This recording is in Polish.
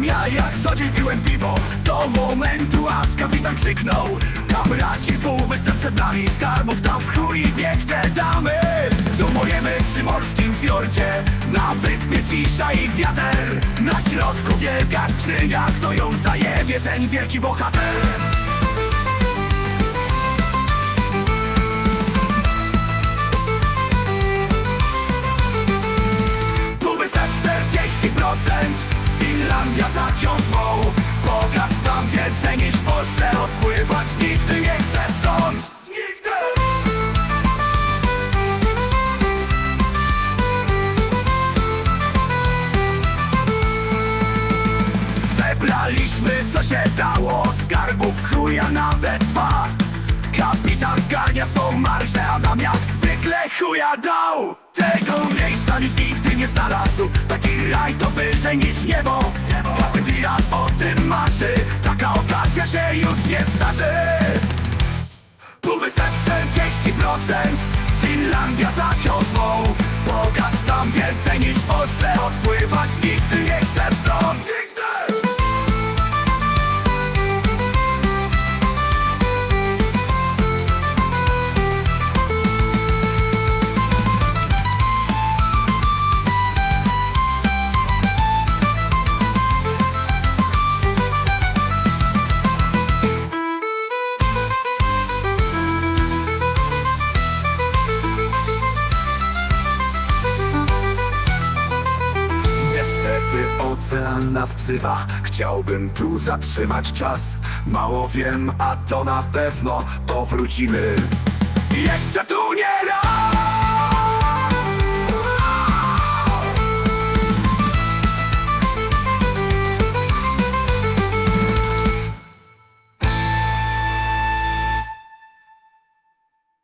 Ja jak co dzień piłem piwo. Do momentu aż kapitan krzyknął. Kamraci półwysep przed nami Skarbów tam w chuj piękne damy. Zumujemy przy morskim fiordzie Na wyspie cisza i wiater Na środku wielka skrzynia Kto ją zajebie ten wielki bohater Finlandia tak ją zwą Bogactwam więcej niż w Polsce Odpływać nigdy nie chcę stąd. Nigdy! Zebraliśmy co się dało. Skarbów chuja nawet dwa Kapitan zgarnia swą marżę A nam jak zwykle chuja dał. Tego miejsca nikt nigdy nie znalazł. Taki raj to wyżej niż niebo. Każdy pirat o tym marzy. Taka okazja się już nie zdarzy. Półwysep 40% Finlandia tak ją zwą tam więcej niż w Polsce. Odpływać nigdy nie chcę stąd ocean nas wzywa. Chciałbym tu zatrzymać czas. Mało wiem, a to na pewno powrócimy. Jeszcze tu nie raz